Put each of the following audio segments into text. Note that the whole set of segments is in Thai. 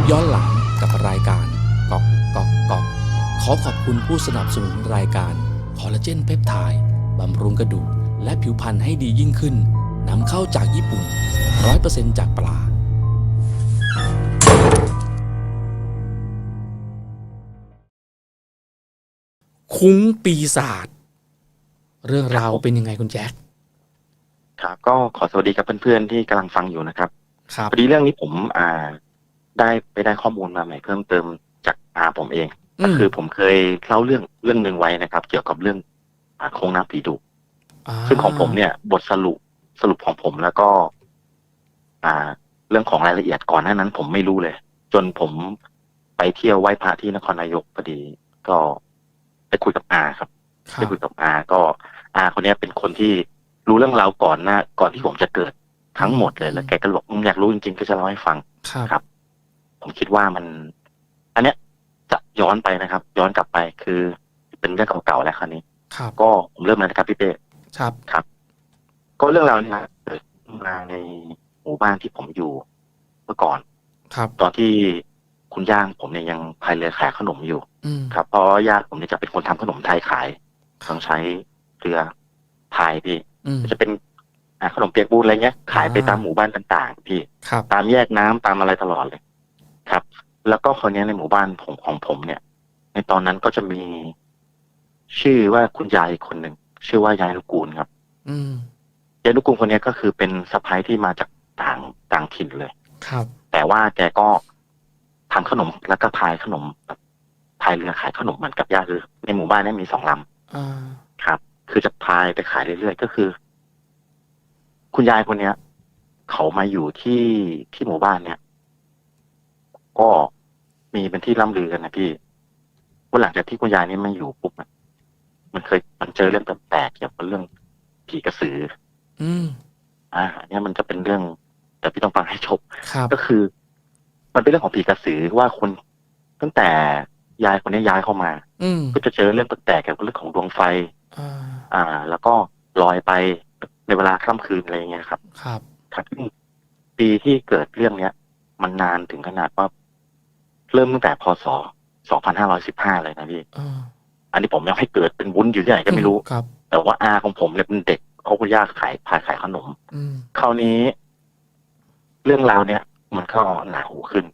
ปย้อนหลังกับรายการก๊อกก๊อกก๊อกขอขอบคุณผู้สนับสนุนรายการคอลลาเจนเพปไทด์บำรุงกระดูกและผิวพรรณให้ดียิ่งขึ้นนำเข้าจากญี่ปุ่น 100%จากปลาคุ้งปีศาจเรื่องราวเป็นยังไงคุณแจ็คครับ ก็ขอสวัสดีกับเพื่อนๆที่กำลังฟังอยู่นะครับครับพอดีเรื่องนี้ผมอ่า ได้ไปได้ข้อมูลมาใหม่เพิ่มเติมจากอาผมเอง ก็คือผมเคยเล่าเรื่องเรื่องหนึ่งไว้นะครับ เกี่ยวกับเรื่องอ่าโครงน้ำผีดุาซึ่งของผมเนี่ย บทสรุปสรุปของผมแล้วก็ อ่า เรื่องของรายละเอียดก่อนหน้านั้น ผมไม่รู้เลย จนผมไปเที่ยวไหว้พระที่นครนายกพอดี ก็ไปคุยกับอาครับครัไปบคุยกับอาก็ อาคนเนี้ยเป็นคนที่รู้เรื่องราวก่อนหน้าก่อนที่ผมจะเกิดทั้งหมดเลยแล้วแกก็บอกอืมอยากรู้จริงๆก็จะเล่าให้ฟังครับครับ ผมคิดว่ามัน อันเนี้ยจะย้อนไปนะครับ ย้อนกลับไปคือเป็นเรื่องเก่าๆแล้วคราวนี้ครับก็ผมเริ่มเลยนะครับพี่เป้ครับก็เรื่องราวนี้นะเกิดมาในหมู่บ้านที่ผมอยู่เมื่อก่อน ครับ ตอนที่คุณย่างผมเนี่ยยังพายเรือขายขนมอยู่ อืมครับเพราะญาติผมเนี่ยจะเป็นคนทำขนมไทยขายต้องใช้เรือพายพี่ อืม จะเป็นอ่าขนมเปียกปูนอะไรเงี้ยขายไปอ่า ตามหมู่บ้านต่าง ๆ พี่ ครับ ตามแยกน้ำตามอะไรตลอดเลย ครับ แล้วก็คนนี้ยในหมู่บ้านผมของผมเนี่ย ในตอนนั้นก็จะมีชื่อว่าคุณยายอีกคนหนึ่งชื่อว่ายายลูกกูลครับ อืมยายลูกกูลคนนี้ก็คือเป็นสะพ้ายที่มาจากต่างต่างถิ่นเลย ครับ แต่ว่าแกก็ทำขนมแล้วก็พายขนมแบบพายเรือขายขนมเหมือนกับญาติคือ ในหมู่บ้านเนี้มีสองลำอ่าครับ คือจะพายไปขายเรื่อยๆก็คือ คุณยายคนเนี้ย เขามาอยู่ที่ที่หมู่บ้านเนี่ย ก็มีเป็นที่ล่ำลือกันนะพี่ว่าหลังจากที่คุณยายนี่ไม่อยู่ปุ๊บอะมันเคยมันเจอเรื่องแปลกๆเกี่ยวกับเรื่องผีกระสือ อืมอ่าเนี่ยมันจะเป็นเรื่อง แต่พี่ต้องฟังให้จบครับก็คือ มันเป็นเรื่องของผีกระสือว่าคนตั้งแต่ยายคนนี้ย้ายเข้ามา อืมก็จะเจอเรื่องแปลกๆเกี่ยวกับเรื่องของดวงไฟอ่าอ่าแล้วก็ลอยไปในเวลาค่ำคืนอะไรอย่างเงี้ยครับ ครับครับซึ่งปีที่เกิดเรื่องเนี้ย มันนานถึงขนาดว่า เริ่มตั้งแต่พศ2515 เลยนะพี่อ่าอันนี้ผมยังไม่เกิดเป็นวุ้นอยู่ที่ไหนก็ไม่รู้ ครับ แต่ว่าอาของผมเนี่ยเป็นเด็กเขาคุณย่าขายพายขายขนม อืมคราวนี้ เรื่องราวเนี้ยมันก็หนาหูขึ้น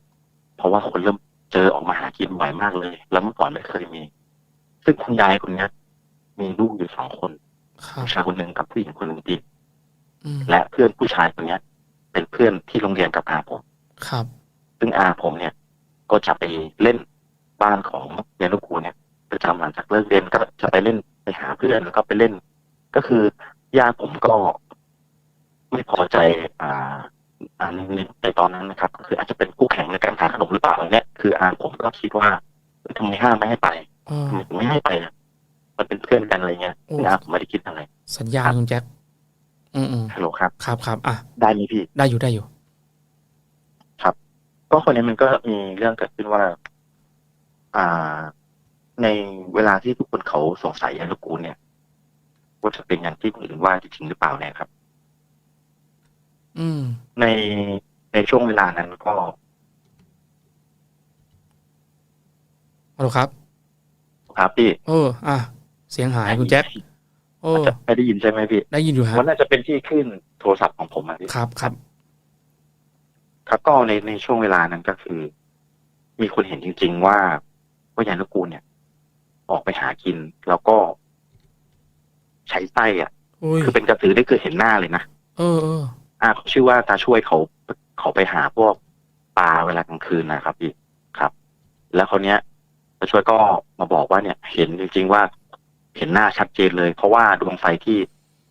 เพราะว่าคนเริ่มเจอออกมาหากินบ่อยมากเลย แล้วเมื่อก่อนไม่เคยมี ซึ่งคุณยายคนเนี้ยมีลูกอยู่สองคนครับผู้ชายคนหนึ่งกับผู้หญิงคนหนึ่งดีอืมและเพื่อนผู้ชายคนเนี้ย เป็นเพื่อนที่โรงเรียนกับอาผม ครับ ซึ่งอาผมเนี่ย ก็จะไปเล่นบ้านของเรียนลูกครูเนี่ยประจำหลังจากเลิกเรียนก็จะไปเล่นไปหาเพื่อนแล้วก็ไปเล่น ก็คือย่าผมก็ไม่พอใจ อ่าอ่าในในในตอนนั้นนะครับ ก็คืออาจจะเป็นคู่แข่งในการขายขนมหรือเปล่าอะไรเนี่ยคืออาผมก็คิดว่าเอ้ยทำไมห้ามไม่ให้ไปอ่าทำไมถึงไม่ให้ไปอะมันเป็นเพื่อนกันอะไรเงี้ยโอ้ซึ่งอาผมไม่ได้คิดอะไร สัญญาณคุณแจ็คอืมอืมฮัลโหลครับ ครับครับอะได้ไหมพี่ ได้อยู่ได้อยู่ ก็คนนี้มันก็มีเรื่องเกิดขึ้นว่า อ่า ในเวลาที่ทุกคนเขาสงสัยยายลูกกูลเนี่ยว่าจะเป็นอย่างที่คนอื่นว่าจริงหรือเปล่าเนี่ยครับ อืม ในในช่วงเวลานั้นก็ฮัลโหลครับครับพี่เอออะเสียงหายคุณแจ็คโอ้อาจจะไม่ได้ยินใช่ไหมพี่ ได้ยินอยู่ฮะมันน่าจะเป็นที่ขึ้นโทรศัพท์ของผมอะพี่ครับครับ ครับก็ในในช่วงเวลานั้นก็คือ มีคนเห็นจริง ๆ ว่าว่ายายลูกกูลเนี่ย ออกไปหากิน แล้วก็ ใช้ไส้อะอุ้ยคือเป็นกระสือได้คือเห็นหน้าเลยนะเออเอออ่าเขาชื่อว่าตาช่วยเขาเขาไปหาพวกปลาเวลากลางคืนนะครับพี่ครับ แล้วเขาวเนี้ยตาช่วยก็มาบอกว่าเนี่ย เห็นจริง ๆ ว่าเห็นหน้าชัดเจนเลย เพราะว่าดวงไฟที่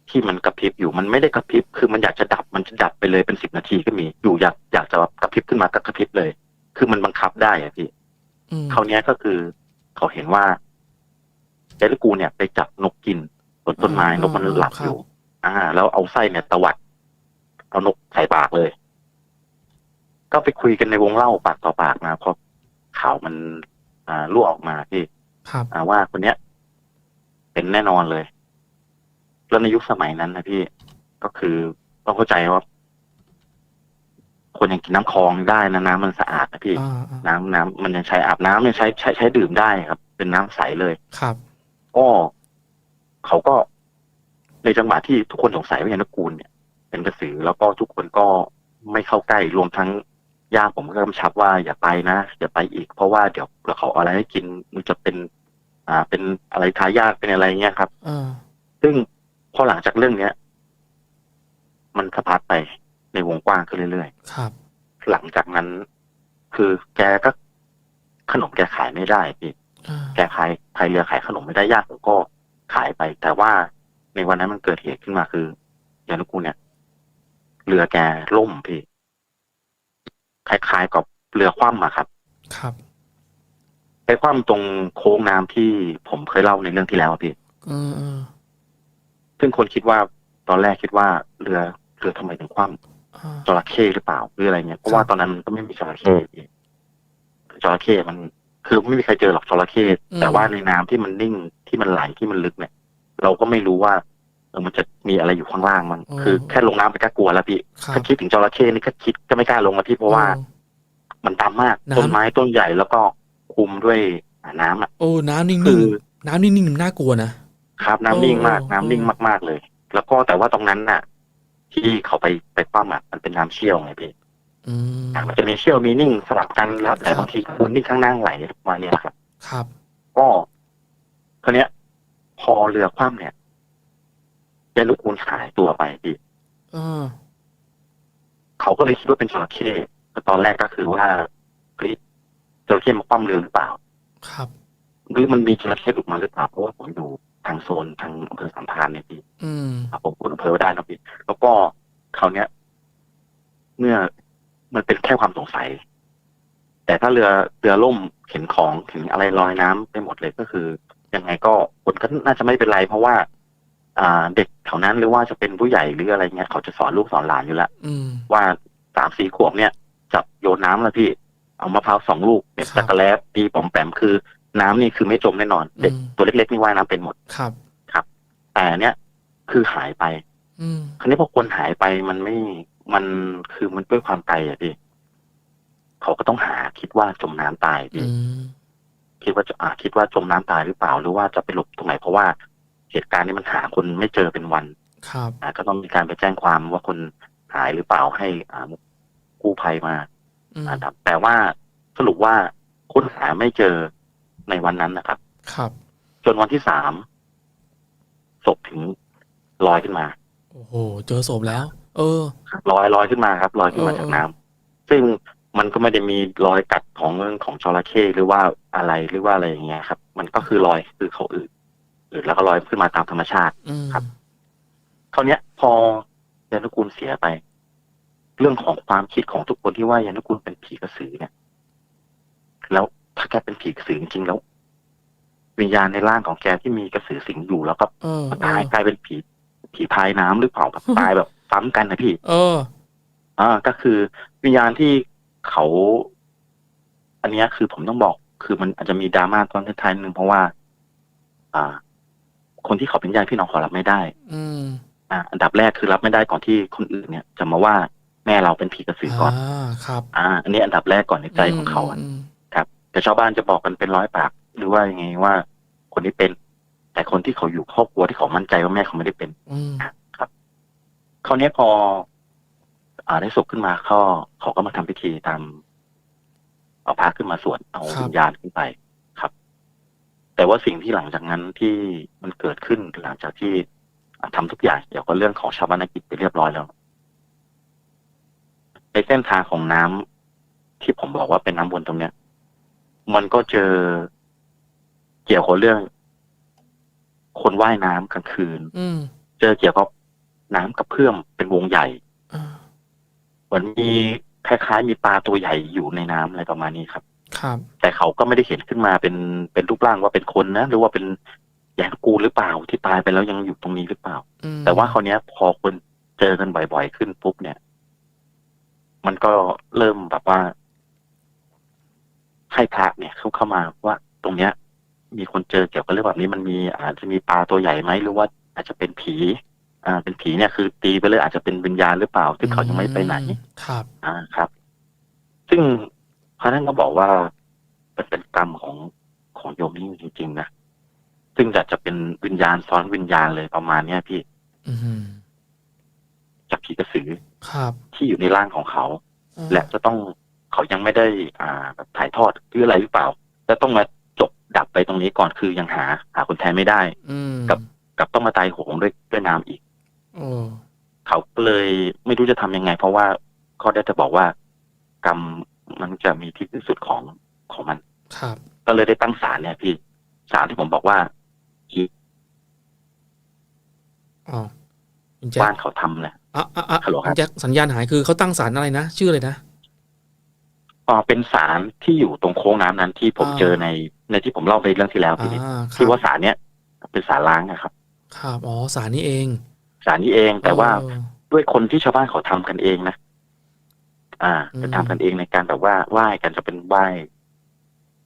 ที่มันกระพริบอยู่มันไม่ได้กระพริบคือมันอยากจะดับมันจะดับไปเลยเป็นสิบนาทีก็มี อยู่อยากอยากจะกระพริบขึ้นมาก็กระพริบเลย คือมันบังคับได้อะพี่อืมคราวเนี้ยก็คือ เขาเห็นว่าเจลิกูเนี่ย ไปจับนกกินบนต้นไม้นกมันหลับอยู่ อ่า แล้วเอาไส้เนี่ยตวัด เอานกใส่ปากเลย ก็ไปคุยกันในวงเล่าปากต่อปากนะเพราะข่าวมัน อ่ารั่วออกมาที่ครับอ่าว่าคนเนี้ย เป็นแน่นอนเลย แล้วในยุคสมัยนั้นนะพี่ก็คือต้องเข้าใจว่า คนยังกินน้ำคลองได้นะน้ำมันสะอาดนะพี่อ่าอ่าน้ำน้ำมันยังใช้อาบน้ำยังใช้ใช้ใช้ดื่มได้ครับ เป็นน้ำใสเลยครับก็เขาก็ในจังหวะที่ทุกคนสงสัยว่ายันกูลเนี่ย เป็นกระสือแล้วก็ทุกคนก็ไม่เข้าใกล้รวมทั้งย่าผมก็กำชับว่าอย่าไปนะอย่าไปอีก เพราะว่าเดี๋ยวเดี๋ยวเขาเอาอะไรให้กินมันจะเป็น อ่า เป็นอะไรทายาทเป็นอะไรเงี้ยครับอ่าซึ่ง พอหลังจากเรื่องเนี้ย มันสะพัดไปในวงกว้างขึ้นเรื่อยครับๆหลังจากนั้น คือแกก็ขนมแกขายไม่ได้พี่อ่าแกขายพายเรือขายขนมไม่ได้ญาติผมก็ขายไป แต่ว่าในวันนั้นมันเกิดเหตุขึ้นมาคือยานุกูลเนี่ยเรือแกล่มพี่คล้ายๆกับเรือคว่ำอะครับ ครับไปคว่ำตรงโค้งน้ำที่ผมเคยเล่าในเรื่องที่แล้วอะพี่เออเออ ซึ่งคนคิดว่าตอนแรกคิดว่าเรือเรือทำไมถึงคว่ำอ่าจระเข้หรือเปล่าหรืออะไรเงี้ยเพราะว่าตอนนั้นมันก็ไม่มีจระเข้พี่จระเข้มันคือไม่มีใครเจอหรอกจระเข้แต่ว่าในน้ำที่มันนิ่งที่มันไหลที่มันลึกเนี่ย เราก็ไม่รู้ว่าเออมันจะมีอะไรอยู่ข้างล่างมัน คือแค่ลงน้ำไปก็กลัวแล้วพี่ครับถ้าคิดถึงจระเข้นี่ก็คิดก็ไม่กล้าลงแล้วพี่เพราะว่าโอ้มันดำมากน้ำต้นไม้ต้นใหญ่แล้วก็คลุมด้วยน้ำอะโอ้น้ำนิ่คืงอๆน้ำนิ่งๆมันน่ากลัวนะ ครับน้ำนิ่งมากโอ้น้ำนิ่งมาก ๆเลย แล้วก็แต่ว่าตรงนั้นน่ะ ที่เขาไปไปคว่ำอะมันเป็นน้ำเชี่ยวไงพี่อืม อะมันจะมีเชี่ยวมีนิ่งสลับกันแล้วแต่บางทีคุณนิ่งข้างหน้าไหลประมาณเนี้ยครับ ครับ ก็คราวเนี้ย พอเรือคว่ำเนี่ยยายลูกคูณหายตัวไปพี่ เออ เขาก็เลยคิดว่าเป็นจระเข้แต่ตอนแรกก็คือว่าเฮ้ยจระเข้มาคว่ำเรือหรือเปล่า ครับ หรือมันมีจระเข้หลุดมาหรือเปล่าเพราะว่าผมอยู่ ทางโซนทางอำเภอสามพรานเนี่ยพี่อืมอะผมพูดอำเภอไว้ได้นะพี่แล้วก็คราวเนี้ย เมื่อมันเป็นแค่ความสงสัย แต่ถ้าเรือเรือล่มเห็นของเห็นอะไรลอยน้ำไปหมดเลยก็คือ ยังไงก็คนก็น่าจะไม่เป็นไร เพราะว่า อ่า เด็กแถวนั้นหรือว่าจะเป็นผู้ใหญ่หรืออะไรเงี้ยเขาจะสอนลูกสอนหลานอยู่แล้วอืมว่าสามสี่ขวบเนี่ยจับโยนน้ำแล้วพี่ เอามะพร้าวสองลูกเด็ดครับตะกะแลบตีปอมแปมคือ น้ำนี่คือไม่จมแน่นอน เด็กอืมตัวเล็กๆนี่ว่ายน้ำเป็นหมดครับ แต่เนี้ยคือหายไป อืมคราวนี้พอคนหายไปมันไม่มันคือมันด้วยความไกลอะพี่เขาก็ต้องหาคิดว่าจมน้ำตายอืพี่มคิดว่าจะอ่าคิดว่าจมน้ำตายหรือเปล่า หรือว่าจะไปหลบตรงไหนเพราะว่าเหตุการณ์นี้มันหาคนไม่เจอเป็นวัน ครับอ่าก็ต้องมีการไปแจ้งความว่าคนหายหรือเปล่าให้อ่ากู้ภัยมาอืมอ่าครับแต่ว่าสรุปว่าค้นหาไม่เจอ ในวันนั้นนะครับ ครับ จนวันที่สามศพถึงลอยขึ้นมา โอ้โห เจอศพแล้ว เออลอยลอยขึ้นมาครับลอยขึ้นมาเออจากน้ำซึ่งมันก็ไม่ได้มีรอยกัดของเรื่องของจระเข้หรือว่าอะไรหรือว่าอะไรอย่างเงี้ยครับ มันก็คือรอยคือเขาอืดอืดแล้วก็ลอยขึ้นมาตามธรรมชาติอืมครับคราวเนี้ยพอยานุกูลเสียไป เรื่องของความคิดของทุกคนที่ว่ายานุกูลเป็นผีกระสือเนี่ย แล้ว ถ้าแกเป็นผีกระสือจริงๆแล้ว วิญญาณในร่างของแกที่มีกระสือสิงอยู่แล้วก็เออเอตายอกลายเป็นผีผีพายน้ำหรือเปล่าแบบตายแบบซ้ำกันนะพี่ เออ อ่าก็คือวิญญาณที่เขา อันเนี้ยคือผมต้องบอก คือมันอาจจะมีดราม่าตอนท้ายๆนึงเพราะว่า อ่า คนที่เขาเป็นญาติพี่น้องเขารับไม่ได้ อืมอ่า อันดับแรกคือรับไม่ได้ก่อนที่คนอื่นเนี่ย จะมาว่าแม่เราเป็นผีกระสือก่อน อ่าครับอ่า อันนี้อันดับแรกก่อนในใจของเขาอะมครับ แต่ชาวบ้านจะบอกกันเป็นร้อยปาก หรือว่ายังไงว่า คนนี้เป็น แต่คนที่เขาอยู่ครอบครัวที่เขามั่นใจว่าแม่เขาไม่ได้เป็นอืมคราวนี้พออ่าได้ศพขึ้นมาเขาเขาก็มาทำพิธีตามเอาพระขึ้นมาสวดเอาครับวิญญาณขึ้นไปครับ แต่ว่าสิ่งที่หลังจากนั้นที่มันเกิดขึ้นหลังจากที่อะทำทุกอย่างเกี่ยวกับเรื่องของชาวบ้านกิจไปเรียบร้อยแล้วในเส้นทางของน้ำที่ผมบอกว่าเป็นน้ำวนตรงเนี้ย มันก็เจอเกี่ยวกับเรื่อง คนว่ายน้ำกลางคืน อืมเจอเกี่ยวกับน้ำกระเพื่อมเป็นวงใหญ่ อ่าเหมือนมีคล้ายๆมีปลาตัวใหญ่อยู่ในน้ำอะไรประมาณนี้ครับ ครับแต่เขาก็ไม่ได้เห็นขึ้นมาเป็นเป็นรูปร่างว่าเป็นคนนะหรือว่าเป็นแยงกูหรือเปล่าที่ตายไปแล้วยังอยู่ตรงนี้หรือเปล่า อืมแต่ว่าคราวเนี้ย พอคนเจอกันบ่อยๆขึ้นปุ๊บเนี่ย มันก็เริ่มแบบว่า ให้พระเนี่ยเข้าเข้ามาว่าตรงเนี้ย มีคนเจอเกี่ยวกับเรื่องแบบนี้มันมีอาจจะมีปลาตัวใหญ่ไหมหรือว่าอาจจะเป็นผีอ่าเป็นผีเนี่ยคือตีไปเลยอาจจะเป็นวิญญาณหรือเปล่าซึ่งเขายังไม่ไปไหนครับ อ่าครับ ซึ่งพระท่านก็บอกว่ามันเป็นกรรมของของโยมนี่จริงๆนะซึ่งจะจะเป็นวิญญาณซ้อนวิญญาณเลยประมาณเนี้ยพี่อืมจากผีกระสือครับ ที่อยู่ในร่างของเขาอ่าและจะต้อง เขายังไม่ได้อ่าแบบถ่ายทอดหรืออะไรหรือเปล่าจะต้องมาจบดับไปตรงนี้ก่อนคือยังหา หาคนแทนไม่ได้อืมกับกับต้องมาตายโหงด้วยด้วยน้ำอีกโอ้เขาก็เลยไม่รู้จะทำยังไง เพราะว่าเขาได้จะบอกว่ากรรมมันจะมีที่สิ้นสุดของของมัน ครับ ก็เลยได้ตั้งศาลเนี่ยพี่ศาลที่ผมบอกว่าที่อ๋อคุณแจ็คบ้านเขาทำเนี่ยอะอะอะฮัลโหลครับคุณแจ็คสัญญาณหายคือเขาตั้งศาลอะไรนะ ชื่ออะไรนะอ๋อ เป็นศาลที่อยู่ตรงโค้งน้ำนั้นที่ผมอ่า เจอในในที่ผมเล่าไปเรื่องที่แล้วอ่าพี่ครัที่บว่าศาลเนี้ยเป็นศาลล้างนะครับ ครับอ๋อศาลนี้เองศาลนี้เองแต่ว่าเออด้วยคนที่ชาวบ้านเขาทำกันเองนะอ่าอืมเป็นทำกันเองในการแบบว่าไหว้กันจะเป็นไหว้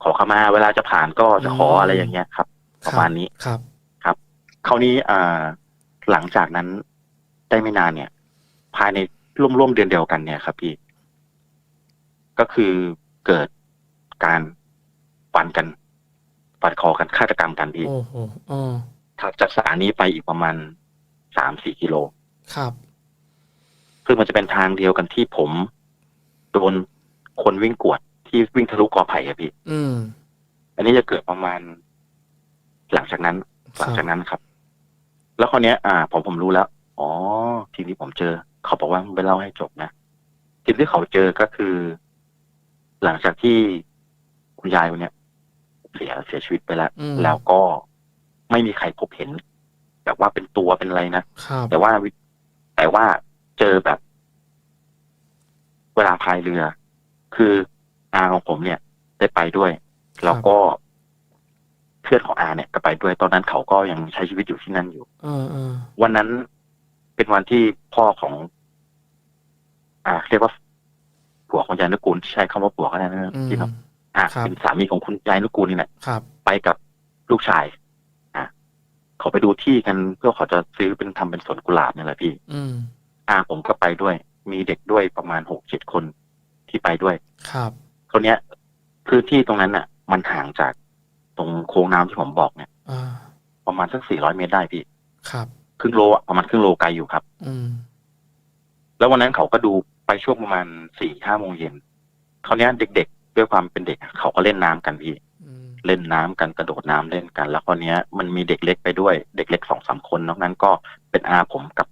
ขอขมา เวลาจะผ่านก็จะขออะไรอย่างเงี้ยครับประมาณนี้ครับ คราวนี้อ่าหลังจากนั้นได้ไม่นานเนี่ย ภายในร่วมๆเดือนเดียวกันเนี่ยครับพี่ ก็คือเกิดการฟันกันฟันคอกันฆาตกรรมกันพี่โอ้โหอ๋อถัดจากสถานีไปอีกประมาณสามสี่กิโล ครับซึ่งมันจะเป็นทางเดียวกันที่ผมโดนคนวิ่งกวดที่วิ่งทะลุกอไผ่อะพี่อืม อันนี้จะเกิดประมาณ หลังจากนั้น หลังจากนั้นครับ แล้วคราวเนี้ย อ่า ผมผมรู้แล้ว อ๋อ ทีนี้ผมเจอ เขาบอกว่าไปเล่าให้จบนะทีที่เขาเจอก็คือ หลังจากที่คุณยายคนเนี้ยเสียเสียชีวิตไปแล้ว อืม แล้วก็ไม่มีใครพบเห็น แบบว่าเป็นตัวเป็นอะไรนะ ครับ แต่ว่าวิแต่ว่าเจอแบบ เวลาพายเรือ คืออาของผมเนี่ย ได้ไปด้วย แล้วก็เพื่อนของอาเนี่ยก็ไปด้วย ตอนนั้นเขาก็ยังใช้ชีวิตอยู่ที่นั่นอยู่ เออเออวันนั้นเป็นวันที่พ่อของ อ่า เรียกว่า ผัวของยายนุกูลใช้คำว่าผัวก็ได้นะพี่ครับอ่าเป็นสามีของคุณยายนุกูลนี่แหละครับไปกับลูกชาย อะเขาไปดูที่กันเพื่อเขาจะซื้อเป็นทำเป็นสวนกุหลาบนี่แหละพี่ อืมอาผมก็ไปด้วย มีเด็กด้วยประมาณหกเจ็ดคนที่ไปด้วย ครับคนเนี้ยพื้นที่ตรงนั้นน่ะ มันห่างจากตรงโค้งน้ำที่ผมบอกเนี่ยอประมาณสักสี่ร้อยเมตรได้พี่ ครับ ครึ่งโลอะประมาณครึ่งโลไกลอยู่ครับ อืมแล้ววันนั้นเขาก็ดู ไปช่วงประมาณสี่ห้าโมงเย็นเขาวเนี้ยเด็กๆ ด้วยความเป็นเด็กอะเขาก็เล่นน้ำกันพี่อืมเล่นน้ำกันกระโดดน้ำเล่นกัน แล้วคราวเนี้ยมันมีเด็กเล็กไปด้วย เด็กเล็กสองสามคนนอกนั้นก็เป็นอาผมกับ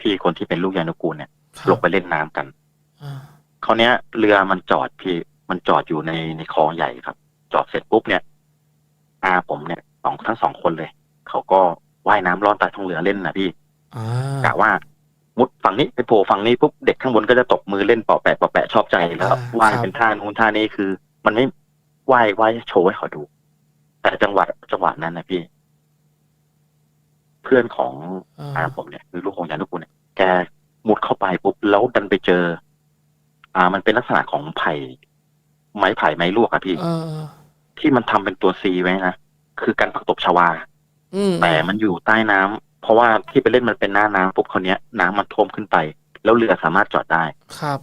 พี่คนที่เป็นลูกยานุกูลเนี่ยครับลงไปเล่นน้ำกัน อ่าคราวเนี้ยเรือมันจอดพี่มันจอดอยู่ในในคลองใหญ่ครับ จอดเสร็จปุ๊บเนี่ย อาผมเนี่ยสองทั้งสองคนเลย เขาก็ว่ายน้ำลอดใต้ท้องเรือเล่นนะพี่อ่ากะว่า มุดฝั่งนี้ไปโผล่ฝั่งนี้ปุ๊บเด็กข้างบนก็จะตบมือเล่นเปาะแปะเปาะแปะชอบใจแล้วว่ายเป็นท่านู้นท่านี้คือ มันไม่ว่ายว่ายโชว์ให้เขาดู แต่จังหวะจังหวะนั้นนะพี่ เพื่อนของอ่าอาผมเนี่ยคือลูกของยานุกุลเนี่ยแกมุดเข้าไปปุ๊บแล้วดันไปเจอ อ่า มันเป็นลักษณะของไผ่ไม้ไผ่ไม้ลวกอะพี่เออที่มันทำเป็นตัวซีไว้นะคือการผักตบชวาอืมแต่มันอยู่ใต้น้ำ เพราะว่าที่ไปเล่นมันเป็นหน้าน้ำปุ๊บคนเนี้ยน้ำมันท่วมขึ้นไป แล้วเรือสามารถจอดได้ ครับ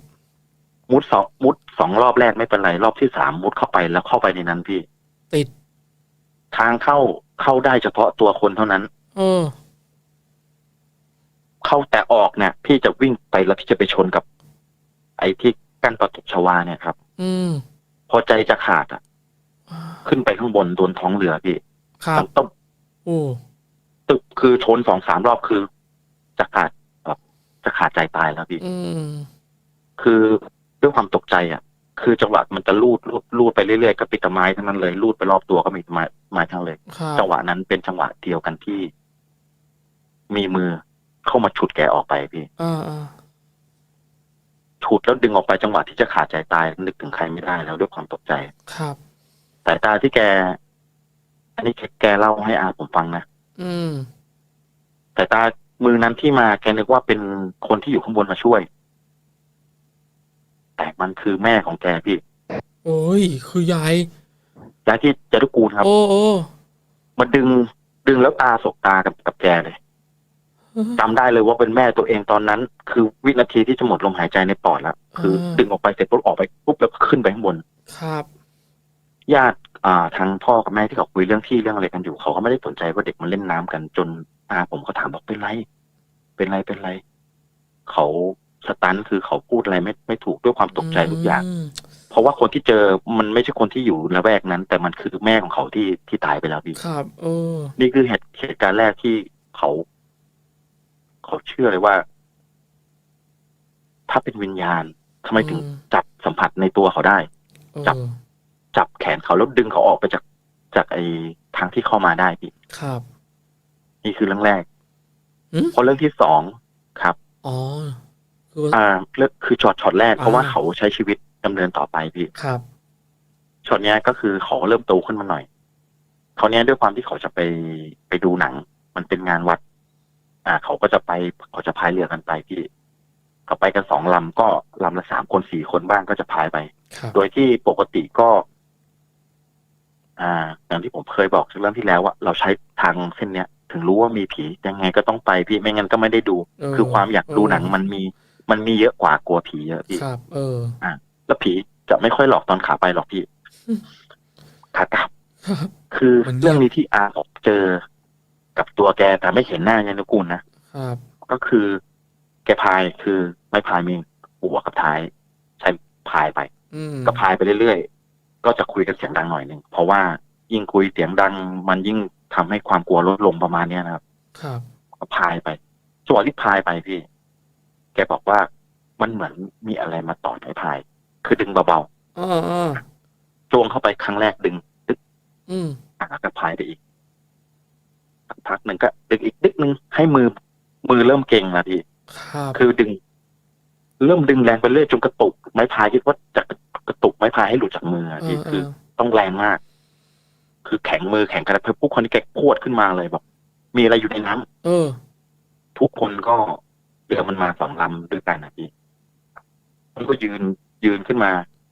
มุดสองมุดสองรอบแรกไม่เป็นไรรอบที่สามมุดเข้าไปแล้วเข้าไปในนั้นพี่ ติด ทางเข้าเข้าได้เฉพาะตัวคนเท่านั้น เออ เข้าแต่ออกเนี่ย พี่จะวิ่งไปแล้วพี่จะไปชนกับ ไอ้ที่กั้นประตูชวาเนี่ยครับ อืม พอใจจะขาดอะอ่าขึ้นไปข้างบนโดนท้องเรือพี่ครับ มันต้องโอ้ ตึกคือชนสองสามรอบคือ จะขาดแบบจะขาดใจตายแล้วพี่อืมคือด้วยความตกใจอะ คือจังหวะมันจะลูดลูดลูดไปเรื่อยๆก็ปิดแตไม้ทั้งนั้นเลยลูดไปรอบตัวก็มีไม้ไม้ทั้งเลย ครับจังหวะนั้นเป็นจังหวะเดียวกันที่ มีมือเข้ามาฉุดแกออกไปพี่ อ่าอ่าฉุดแล้วดึงออกไปจังหวะที่จะขาดใจตายนึกถึงใครไม่ได้แล้วด้วยความตกใจ ครับ สายตาที่แก อันนี้แกแกเล่าให้อาผมฟังนะ อืมสายตามือนั้นที่มาแกนึกว่าเป็นคนที่อยู่ข้างบนมาช่วย แต่มันคือแม่ของแกพี่โอ้ย คือยายยายที่จารุกูลครับ โอ้โอ้มาดึงดึงแล้วตาสกตากับกับแกเลยจำได้เลยว่าเป็นแม่ตัวเองตอนนั้น คือวินาทีที่จะหมดลมหายใจในปอดแล้วคืออ่าดึงออกไปเสร็จปุ๊บออกไปปุ๊บแล้วก็ขึ้นไปข้างบน ครับ ญาติ อ่าทางพ่อกับแม่ที่เขาคุยเรื่องที่เรื่องอะไรกันอยู่ เขาก็ไม่ได้สนใจว่าเด็กมันเล่นน้ำกันจนอาผมก็ถามบอกเป็นไร เป็นไรเป็นไร เขาสตันคือเขาพูดอะไรไม่ไม่ถูกด้วยความตกใจทุกอย่างมเพราะว่าคนที่เจอมันไม่ใช่คนที่อยู่ละแวกนั้น แต่มันคือแม่ของเขาที่ที่ตายไปแล้วพี่ครับเออนี่คือเหตุเหตุการณ์แรกที่เขา เขาเชื่อเลยว่า ถ้าเป็นวิญญาณทำไมถึงอืมจับสัมผัสในตัวเขาได้เออจับ จับแขนเขาแล้วดึงเขาออกไปจากจากไอ้ทางที่เข้ามาได้พี่ ครับ นี่คือเรื่องแรกอืมพอเรื่องที่สองครับ อ๋อ คือว่า อ่าเรื่องคือช็อตช็อตแรก เพราะว่าอ่า เขาใช้ชีวิตดำเนินต่อไปพี่ ครับ ช็อตเนี้ยก็คือเขาเริ่มโตขึ้นมาหน่อยเขาวเนี้ยด้วยความที่เขาจะไปไปดูหนัง มันเป็นงานวัด อ่า เขาก็จะไปเขาจะพายเรือกันไปพี่เขาไปกันสองลำก็ลำละสามคนสี่คนบ้างก็จะพายไป ครับ โดยที่ปกติก็ อ่าอย่างที่ผมเคยบอกเรื่องที่แล้วว่าเราใช้ทางเส้นเนี้ยถึงรู้ว่ามีผียังไงก็ต้องไปพี่ไม่งั้นก็ไม่ได้ดูเออคือความอยากดูหนังเออมันมี มันมีเยอะกว่ากลัวผีเยอะพี่ครับ เออแล้วผีจะไม่ค่อยหลอกตอนขาไปหรอกพี่อืมขากลับครับคือมันเงียบเรื่องนี้ที่อาบอกเจอ กับตัวแกแต่ไม่เห็นหน้ายายนุกูลนะครับ ก็คือแกพายคือไม่พายมีหัวกับท้าย ใช้พายไปอืมก็พายไปเรื่อยๆ ก็จะคุยกันเสียงดังหน่อยหนึ่งเพราะว่ายิ่งคุยเสียงดัง มันยิ่งทำให้ความกลัวลดลงประมาณเนี้ยนะครับ ครับก็พายไปจังหวะที่พายไปพี่ แกบอกว่ามันเหมือนมีอะไรมาต่อไม้พาย คือดึงเบาอ๋ออ๋อๆจ้วงเข้าไปครั้งแรกดึงดึกอืมอะก็พายไปอีกสักพักหนึ่งก็ ดึงอีกดึกหนึ่งให้มือ มือเริ่มเก่งละพี่ครับคือดึง เริ่มดึงแรงไปเรื่อยจนกระตุกไม้พายคิดว่าจะก ระตุกไม้พายให้หลุดจากมืออะเอพี่อเอคืออต้องแรงมาก คือแข็งมือแข็งกระเพื่อปุ๊บคนที่แกพรวดขึ้นมาเลยบอก มีอะไรอยู่ในน้ำเออ ทุกคนก็เรือมันมาสองลำด้วยกันนะพี่มันก็ยืนยืนขึ้นมา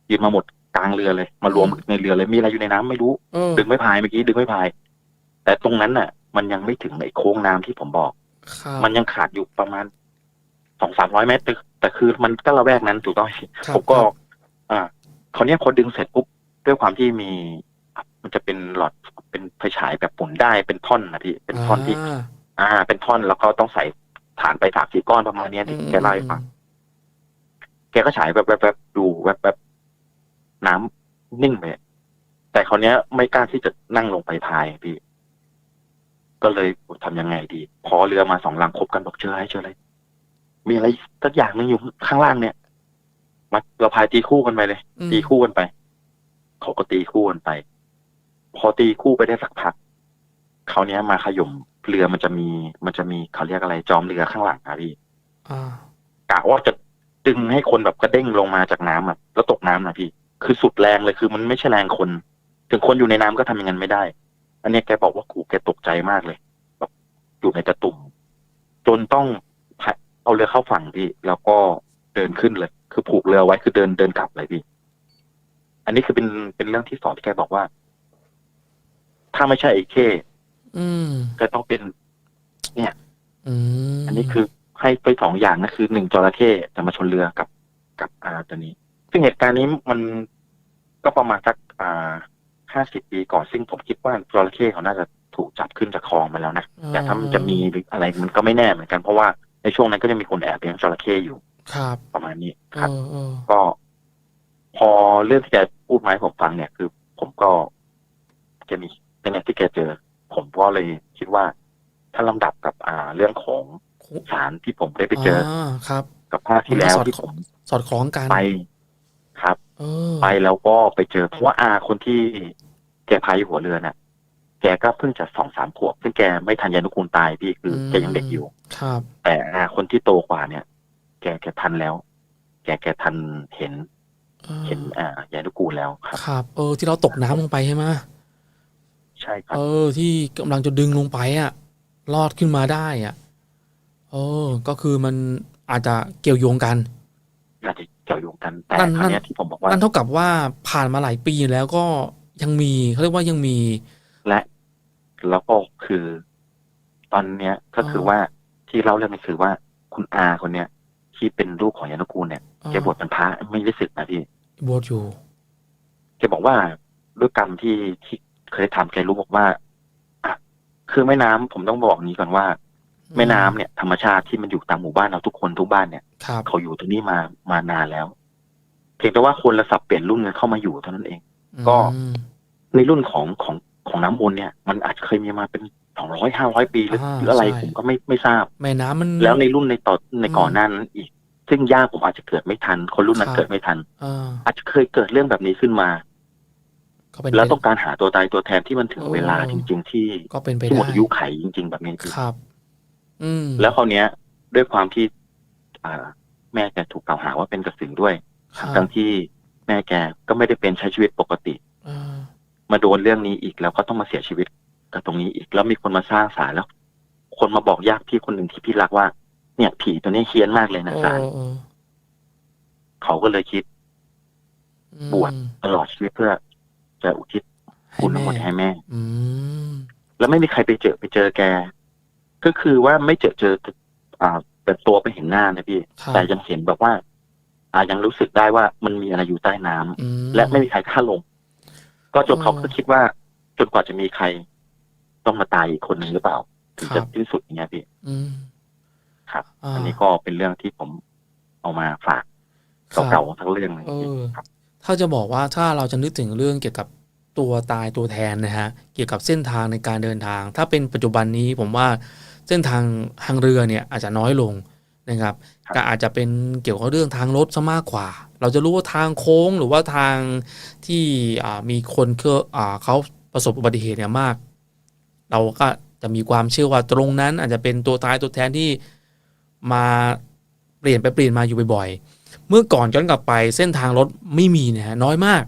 ยืนมาหมดกลางเรือเลย มารวมในเรือเลยมีอะไรอยู่ในน้ำไม่รู้เออดึงไม่พายเมื่อกี้ดึงไม่พาย แต่ตรงนั้นน่ะ มันยังไม่ถึงไอ้โค้งน้ำที่ผมบอกครับมันยังขาดอยู่ประมาณสองสามร้อยเมตรแต่แต่คือมันก็ระแวกนั้นถูกต้องไหมครับผมก็ครับอ่า คราวเนี้ยพอดึงเสร็จปุ๊บด้วยความที่มี มันจะเป็นหลอดเป็นไฟฉายแบบหมุนได้เป็นท่อนนะพี่เป็นท่อนที่าอ่า เป็นท่อนแล้วก็ต้องใส่ฐานไปสามสี่ก้อนประมาณเนี้ยที่แกเล่าให้ฟังแกก็ฉายแบบแบบแบบดูแบบแบบน้ำนิ่งไปแต่คราวเนี้ยไม่กล้าที่จะนั่งลงไปพายพี่ ก็เลยทำยังไงดี พอเรือมาสองลำคบกันบอกเจออะไรเจออะไรมีอะไรสักอย่างหนึงอยู่ข้างล่างเนี่ย มาเราพายตีคู่กันไปเลยอืมตีคู่กันไป เขาก็ตีคู่กันไป พอตีคู่ไปได้สักพักเขาวเนี้ยมาขย่มเรือมันจะมี มันจะมีเขาเรียกอะไร จอมเรือข้างหลังอะพี่อ่ากะว่าจะดึงให้คนแบบกระเด้งลงมาจากน้ำอะแล้วตกน้ำนะพี่ คือสุดแรงเลยคือมันไม่ใช่แรงคน ถึงคนอยู่ในน้ำก็ทำอย่างนั้นไม่ได้ อันเนี้ยแกบอกว่ากูแกตกใจมากเลยแบบอยู่ในตะตุ่มจนต้องพะเอาเรือเข้าฝั่งพี่ แล้วก็เดินขึ้นเลย คือผูกเรือไว้คือเดินเดินกลับเลยพี่ อันนี้คือเป็นเป็นเรื่องที่สองที่แกบอกว่า ถ้าไม่ใช่ไอ้เคอืมก็ต้องเป็นอืมอันนี้คือให้ไปสองอย่างนะคือหนึ่งจระเข้จะมาชนเรือกับกับอ่าตัวนี้ ซึ่งเหตุการณ์นี้มันก็ประมาณสักอ่าห้าสิบปีก่อนซึ่งผมคิดว่าจระเข้เขาน่าจะถูกจับขึ้นจากคลองไปแล้วนะแต่ถ้ามันจะมีหรืออะไรมันก็ไม่แน่เหมือนกันเพราะว่าในช่วงนั้นก็จะมีคนแอบเลี้ยงจระเข้อยู่ ครับประมาณนี้เอครับอเออก็ พอเรื่องที่แกพูดมาให้ผมฟังเนี่ย คือ ผมก็แกมีเป็นอย่างที่แกเจอ ผมก็เลยคิดว่า ถ้าลำดับกับอ่าเรื่องของสารที่ผมได้ไปเจออาครับ กับภาคที่แล้วที่ผมสอดคล้องกันไปครับ เออไปแล้วก็ไปเจอเพราะว่าอาคนที่แกพายอยู่หัวเรือน่ะ แกก็เพิ่งจะสองสามขวบซึ่งแกไม่ทันยานุกูลตายพี่คืออมแกยังเด็กอยู่ ครับ แต่อาคนที่โตกว่าเนี่ย แกแกทันแล้ว แกแกทันเห็นเออเห็น อ่ายานุกูลแล้วครับ ครับ เออ ที่เราตกน้ำลงไปใช่ไหมใช่ครับ เออ ที่กำลังจะดึงลงไปอะ รอดขึ้นมาได้อะเออ ก็คือมันอาจจะเกี่ยวโยงกันน่าจะเกี่ยวโยงกันแต่นั่นคราวเนี้ยที่ผมบอกว่านั่นเท่ากับว่าผ่านมาหลายปีแล้วก็ยังมีเขาเรียกว่ายังมี และแล้วก็คือ ตอนเนี้ยก็คือออว่าที่เล่าเรื่องนี้คือว่าคุณอาคนเนี้ย ที่เป็นลูกของยานกูลเนี่ยอ่าแกบวชเป็นพระไม่ได้ศึกนะพี่บวชอยู่แกบอกว่าด้วยกรรมที่ที่เคยทำแกรู้บอกว่าอะคือแม่น้ำผมต้องบอกนี้ก่อนว่า แม่น้ำเนี่ย ธรรมชาติที่มันอยู่ตามหมู่บ้านเราทุกคนทุกบ้านเนี่ยครับเขาอยู่ตรงนี้มามานานแล้วเพียงแต่ว่าคนละสับเปลี่ยนรุ่นกันเข้ามาอยู่เท่านั้นเอง ก็อืมในรุ่นของของของน้ำมนต์เนี่ย มันอาจจะเคยมีมาเป็น สองร้อยห้าร้อยปีหรืออ่าหรืออะไรใช่ ผมก็ไม่ไม่ทราบ แม่น้ำมัน แล้วในรุ่นในต่อในก่อนอืมหน้านั้นอีก ซึ่งย่าผมอาจจะเกิดไม่ทัน คนรุ่นนั้นครับเกิดไม่ทันอ่าอาจจะเคยเกิดเรื่องแบบนี้ขึ้นมา ก็เป็นแล้วไปต้องการหาตัวตายตัวแทนที่มันถึงโอ้เวลาจริง ๆ ที่ก็เป็นไปที่หมดได้อายุไขจริง ๆ แบบนี้ครับ อืมแล้วคราวเนี้ย ด้วยความที่ อ่า แม่แกถูกกล่าวหาว่าเป็นกระสือด้วยครับทั้งที่แม่แกก็ไม่ได้เป็นใช้ชีวิตปกติอ่ามาโดนเรื่องนี้อีกแล้วก็ต้องมาเสียชีวิต กับตรงนี้อีกแล้วมีคนมาสร้างศาลแล้ว คนมาบอกญาติพี่คนหนึ่งที่พี่รักว่า เนี่ย ผีตัวนี้เฮี้ยนมากเลยนะศาลเออเออเขาก็เลยคิดอืมบวชตลอดชีวิตเพื่อ จะอุทิศให้คุณทั้งหมแม่ดให้แม่ อืมแล้วไม่มีใครไปเจอไปเจอแก ก็คือว่าไม่เจอเจอ อ่าแต่ตัวไปเห็นหน้านะพี่ครับแต่ยังเห็นแบบว่า อ่ายังรู้สึกได้ว่ามันมีอะไรอยู่ใต้น้ำอืมและไม่มีใครกล้าลง ก็จนเขาอ๋อก็คิดว่าจนกว่าจะมีใคร ต้องมาตายอีกคนหนึ่งหรือเปล่าถึงครัจะบที่สุดอย่างเงี้ยพี่อืมครับาอันนี้ก็เป็นเรื่องที่ผมเอามาฝากครับเก่าๆทั้งเรื่องเลยเอพี่อครับ ถ้าจะบอกว่าถ้าเราจะนึกถึงเรื่องเกี่ยวกับตัวตายตัวแทนนะฮะ เกี่ยวกับเส้นทางในการเดินทาง ถ้าเป็นปัจจุบันนี้ผมว่าเส้นทางทางเรือเนี่ยอาจจะน้อยลงนะครับก็อาจจะเป็นเกี่ยวกับเรื่องทางรถซะมากกว่า เราจะรู้ว่าทางโค้งหรือว่าทางที่อ่ามีคนเคออ่าเขาประสบอุบัติเหตุเนี่ยมาก เราก็จะมีความเชื่อว่าตรงนั้น อาจจะเป็นตัวตายตัวแทนที่มาเปลี่ยนไปเปลี่ยนมาอยู่บ่อยๆ เมื่อก่อนย้อนกลับไปเส้นทางรถไม่มีนะฮะน้อยมาก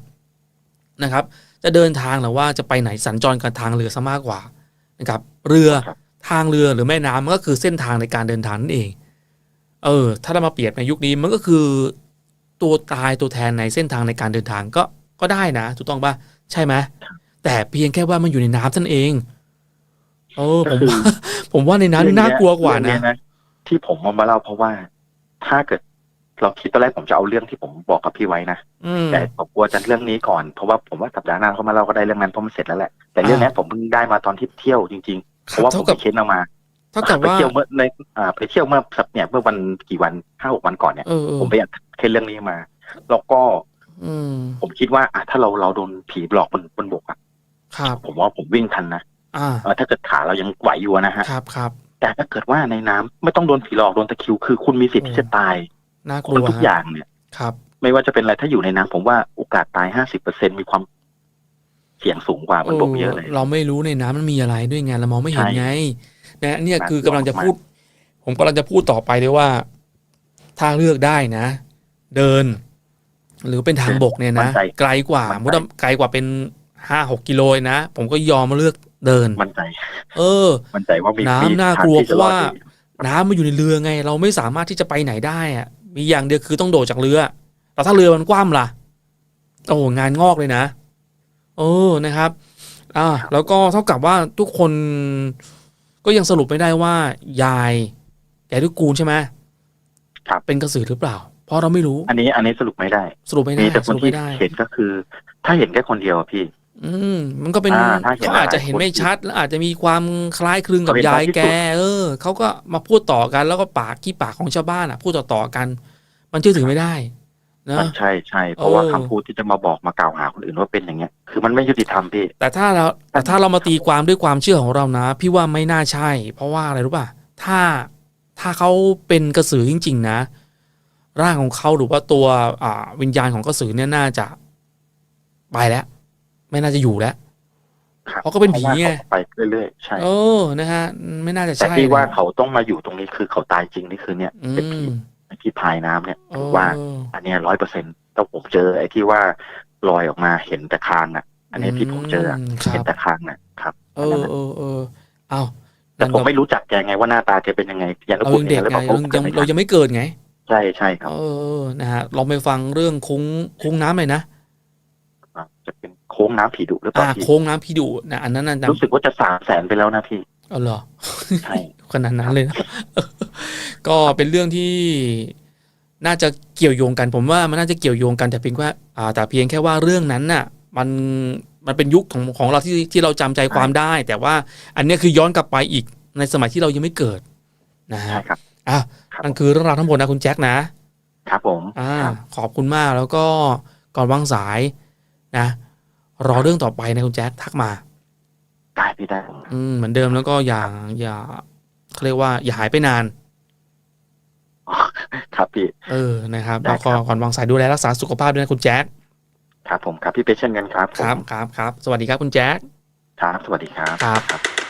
นะครับ จะเดินทางหรือว่าจะไปไหนสัญจรกับทางเรือซะมากกว่านะครับ เรือครับทางเรือหรือแม่น้ำมันก็คือเส้นทางในการเดินทางนั่นเอง เออ ถ้าเรามาเปรียบในยุคนี้มันก็คือตัวตายตัวแทนในเส้นทางในการเดินทางก็ก็ได้นะ ถูกต้องปะใช่ไหมแต่เพียงแค่ว่ามันอยู่ในน้ำนั่นเอง เออผมว่าผมว่าในน้ำนี่น่ากลัวกว่าเรื่องนะเยที่ผมเอามาเล่าเพราะว่า ถ้าเกิด เราคิดตอนแรกผมจะเอาเรื่องที่ผมบอกกับพี่ไว้นะอืมแต่ผมกลัวจะเรื่องนี้ก่อนเพราะว่าผมว่าสัปดาห์หน้าเขามาเล่าก็ได้เรื่องนั้นเพราะมันเสร็จแล้วแหละแต่เรื่องนี้ผมเพิ่งได้มาตอนที่เที่ยวจริงๆเพราะว่าผมเท่ากับไปเค้นเอามาเท่ากับไปว่าเที่ยวเมื่อในอ่าไปเที่ยวเมื่อสัปเนี่ยเมื่อวันกี่วันห้าหกวันก่อนเนี่ยเออเออผมไปอ่านเค้นเรื่องนี้มา แล้วก็ อืมผมคิดว่าอะถ้าเราเราโดนผีหลอกบนบนบกอะครับผมว่าผมวิ่งทันนะอ่าเออ ถ้าเกิดขาเรายังไหวอยู่อะนะฮะครับครับแต่ถ้าเกิดว่าในน้ำไม่ต้องโดนผีหลอกโดนตะคริว คือคุณมีสิทธิ์ที่จะตายน่ากคลันวทุกฮะอย่างเนี่ยครับ ไม่ว่าจะเป็นอะไรถ้าอยู่ในน้ำผมว่าโอกาสตายห้าสิบเปอร์เซ็นมีความเสี่ยงสูงกว่าบนบกเยอะเลย เราไม่รู้ในน้ำมันมีอะไรด้วยไงเรามองไม่เห็นใช่ไงนะเนี่ยน่ากลัวคือกำลังจะมากพูด ผมกำลังจะพูดต่อไปเลยว่า ถ้าเลือกได้นะ เดิน หรือเป็นทางบกเนี่ยนะมั่นใจไกลกว่ามั่นใจมุดไกลกว่าเป็นห้าหกกิโลนะผมก็ยอมมาเลือก เดินมั่นใจ เออมั่นใจว่ามีน้ำมีน่ากทงลัวที่จะรอดเพราะว่าอยู่น้ำมันอยู่ในเรือไง เราไม่สามารถที่จะไปไหนได้อะมีอย่างเดียวคือต้องโดดจากเรือแต่ถ้าเรือมันคว่ำล่ะ โอ้งานงอกเลยนะเออนะครับ อ่า แล้วก็เท่ากับว่าทุกคนก็ยังสรุปไม่ได้ว่า ยายยายทุกกูลใช่ไหมครับเป็นกระสือหรือเปล่า เพราะเราไม่รู้ อันนี้ อันนี้สรุปไม่ได้ สรุปไม่ได้มีแต่คสนรุปที่ไม่ได้เห็นก็คือ ถ้าเห็นแค่คนเดียวอะพี่ อืมมันก็เป็นอ่าถ้าเห็นเขาอาจจะเห็นไม่หลายคนชัด แล้วอาจจะมีความคล้ายคลึงกับเขาเห็นยายชัดที่แกสุดเออเขาก็มาพูดต่อกันแล้วก็ปากขี้ปากของชาวบ้านอะ พูดต่อๆกัน มันเชื่อถือไม่ได้นะ ใช่ใช่เพราะว่าเออ คำพูดที่จะมาบอกมากล่าวหาคนอื่นว่าเป็นอย่างเงี้ยคือมันไม่ยุติธรรมพี่ แต่ถ้าเราแต่ถ้าเรามาตีความด้วยความเชื่อของเรานะ พี่ว่าไม่น่าใช่ เพราะว่าอะไรรู้ป่ะถ้าถ้าเขาเป็นกระสือจริง ๆ นะ ร่างของเขาหรือว่าตัวอ่าวิญญาณของกระสือเนี่ยน่าจะไปแล้ว ไม่น่าจะอยู่แล้วครับเขาก็เป็นผีไงพราะว่าเขาไปเรื่อยๆใช่เออนะฮะ ไม่น่าจะแต่ใช่ที่ว่าเลยเขาต้องมาอยู่ตรงนี้คือเขาตายจริงนี่คือเนี่ยอืเป็นผีมที่พายน้ำเนี่ยเอถืออว่า อันเนี้ร้อยเปอร์เซ็นต์แต่ผมเจอไอ้ที่ว่าลอยออกมาเห็นแต่คางอะ อันนี้ที่ผมเจออะมครัเห็นบแต่คางนะครับ เออเออเออเอาแต่ผมไม่รู้จักแกไงว่าหน้าตาแกเป็นยังไงยังเราพูดยังเอเด็กงหรือไงเปล่าเรายังผมเรายังไม่เกิดไง ใช่ใช่ครับ เออนะฮะลองไปฟังเรื่องคุ้งคุ้งน้ำเลยนะอะจะเป็น โค้งน้ำผีดุหรือเปล่าอ่าพี่โค้งน้ำพี่ดุนะอันนั้นน่ะรู้สึกว่าจะสามแสนไปแล้วนะพี่เออเหรอใช่ขนาดนั้นเลยนะก็เป็นเรื่องที่น่าจะเกี่ยวโยงกัน ผมว่ามันน่าจะเกี่ยวโยงกันแต่เพียงว่าอ่า แต่เพียงแค่ว่าเรื่องนั้นน่ะ มันมันเป็นยุคของของเราที่ที่เราจำใจความได้ แต่ว่าอันเนี้ยคือย้อนกลับไปอีกในสมัยที่เรายังไม่เกิดนะฮะใช่ครับอะครับนั่นคือเรื่องราวทั้งหมดนะคุณแจ็คนะ ครับผม อ่าครับขอบคุณมากแล้วก็ก่อนวางสายนะ รอเรื่องต่อไปนะคุณแจ็คทักมาได้พี่ได้ผมอืมเหมือนเดิมแล้วก็อย่าอย่าเขาเรียกว่าอย่าหายไปนาน ครับพี่ เออนะครับได้แล้วก็ครับ ก่อนวางสายดูแลรักษาสุขภาพด้วยนะคุณแจ็คครับผมครับพี่เปเช่นกันครับผมครับครับครับสวัสดีครับคุณแจ็ค ครับ สวัสดีครับ ครับครับ